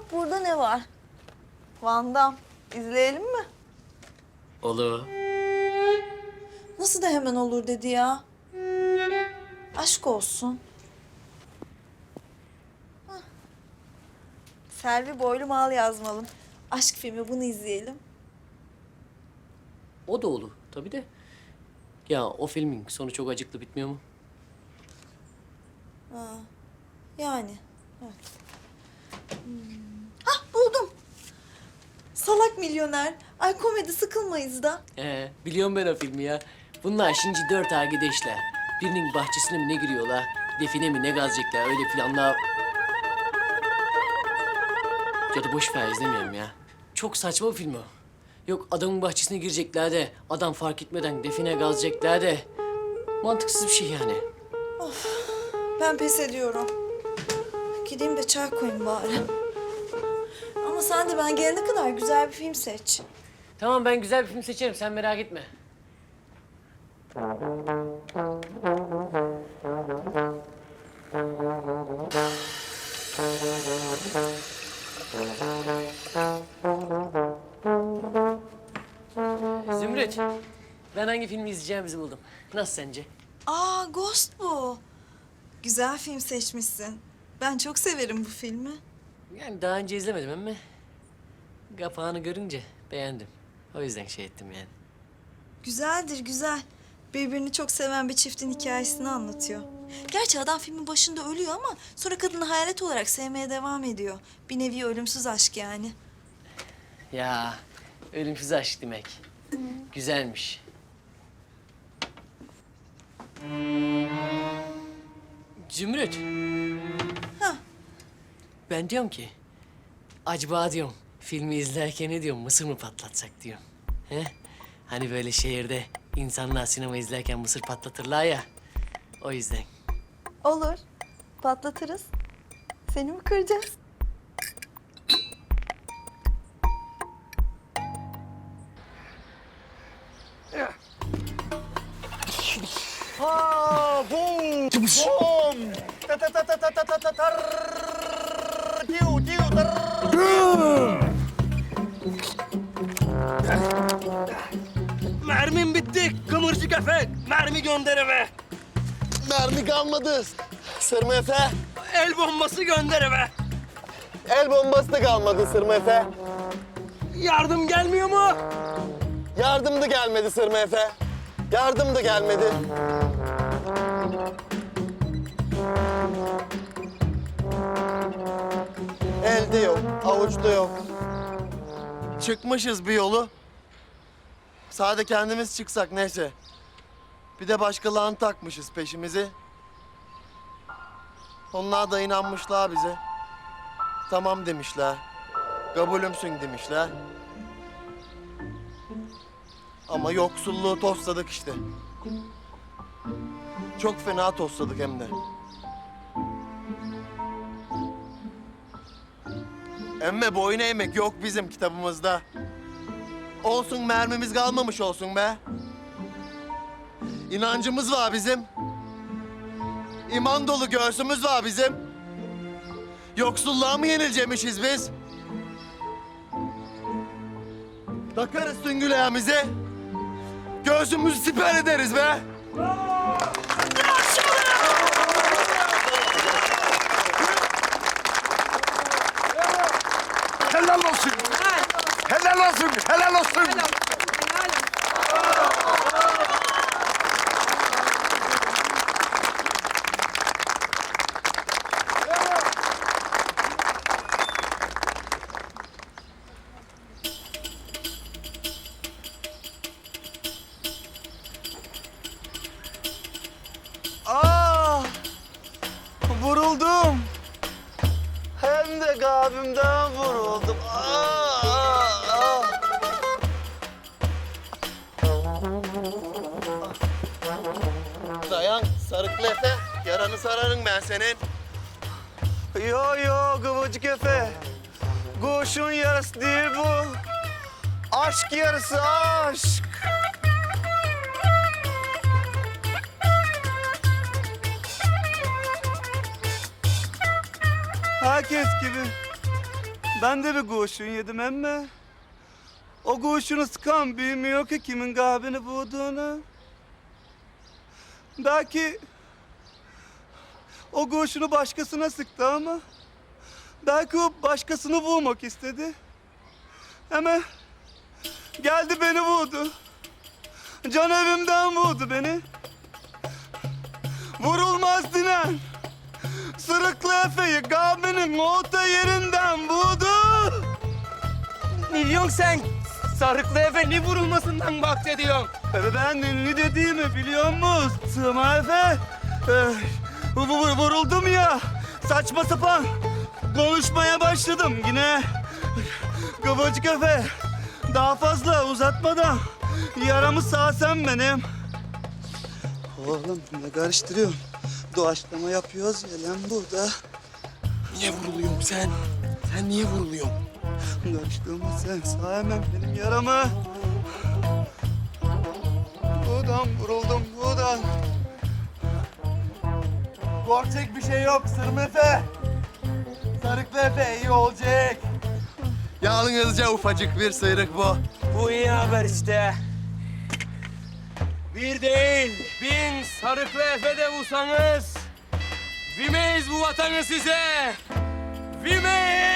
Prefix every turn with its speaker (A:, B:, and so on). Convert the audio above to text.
A: Bak burada ne var? Van Damme. İzleyelim mi?
B: Olur.
A: Nasıl da hemen olur dedi ya. Aşk olsun. Hah. Selvi boylu mal yazmalım. Aşk filmi bunu izleyelim.
B: O da olur tabii de. Ya o filmin sonu çok acıklı bitmiyor mu?
A: Yani. Evet. Hah buldum. Salak milyoner. Ay komedi sıkılmayız da.
B: Ee, biliyorum ben o filmi ya. Bunlar şimdi dört ağa gideşler. Birinin bahçesine mi ne giriyorlar? Define mi ne gazecekler öyle planlar. Ya da boş ver izlemiyorum ya. Çok saçma bir film o. Yok adamın bahçesine girecekler de adam fark etmeden define gazecekler de. Mantıksız bir şey yani.
A: Ben pes ediyorum. Gideyim de çay koyayım bari. Ama sen de ben gelene kadar güzel bir film seç.
B: Tamam ben güzel bir film seçerim sen merak etme. Zümrüt, ben hangi filmi izleyeceğimizi buldum. Nasıl sence?
A: Aa Ghost bu. Güzel film seçmişsin. Ben çok severim bu filmi.
B: Yani daha önce izlemedim ama kapağını görünce beğendim. O yüzden şey ettim yani.
A: Güzeldir güzel. Birbirini çok seven bir çiftin hikayesini anlatıyor. Gerçi adam filmin başında ölüyor ama sonra kadını hayalet olarak sevmeye devam ediyor. Bir nevi ölümsüz aşk yani.
B: Ya ölümsüz aşk demek. Güzelmiş. Zümrüt. Ben diyorum ki, acaba diyorum filmi izlerken ne diyorum mısır mı patlatsak diyorum. He? Hani böyle şehirde insanlar sinema izlerken mısır patlatırlar ya. O yüzden.
A: Olur. Patlatırız. Seni mi kıracağız?
C: Ha, bum, bum. Ta ta ta ta ta ta ta ta Mermim bitti. Kımırcık Efe. Mermi gönder eve.
D: Mermi kalmadı. Sırma Efe.
C: El bombası gönder eve.
D: El bombası da kalmadı Sırma Efe.
C: Yardım gelmiyor mu?
D: Yardım da gelmedi Sırma Efe. Yardım da gelmedi. Elde yok, avuçta yok. Çıkmışız bir yolu. Sade kendimiz çıksak neyse. Bir de başkalarını takmışız peşimizi. Onlar da inanmışlar bize. Tamam demişler. Kabulümsün demişler. Ama yoksulluğu tosladık işte. Çok fena tosladık hem de. Emme boyun eğmek yok bizim kitabımızda. Olsun mermimiz kalmamış olsun be. İnancımız var bizim. İman dolu göğsümüz var bizim. Yoksulluğa mı yenileceğimişiz biz? Takarız süngül ayağımızı. Göğsümüzü siper ederiz be.
C: Helal olsun. Helal olsun. Helal olsun.
D: Aa! Vuruldum. Hem de kalbimden sarıklı Efe. Yaranı sararım ben senin. Yo yo kıvırcık Efe. Kuşun yarısı değil bu. Aşk yarısı aşk. Herkes gibi
E: Ben de bir kurşun yedim emme. O kurşunu sıkan bilmiyor ki kimin kalbini vurduğunu. Belki o kurşunu başkasına sıktı ama belki o başkasını vurmak istedi. Hemen geldi beni vurdu. Can evimden vurdu beni. Vurulmaz dinen Sırıklı Efe'yi kahvenin orta yerinden vurdu.
F: Ne diyorsun sen? Sarıklı Efe ne vurulmasından bahsediyorsun?
E: Ben ne dediğimi biliyor musun? Sığma Efe. Ee, vu- vuruldum ya. Saçma sapan konuşmaya başladım yine. Kıvırcık Efe. Daha fazla uzatmadan yaramı sağsam benim. Oğlum ne karıştırıyorsun? Doğaçlama yapıyoruz ya lan burada.
D: Niye vuruluyorsun sen? Sen niye vuruluyorsun?
E: Karıştırma sen sağ hemen benim yaramı. Buradan vuruldum buradan.
G: Korkacak bir şey yok Sırım Efe. Sarıklı Efe iyi olacak.
D: Yalnızca ufacık bir sıyrık bu.
F: Bu iyi haber işte. Bir değil, bin Sarıklı Efe'de vursanız... ...vermeyiz bu vatanı size. Vermeyiz!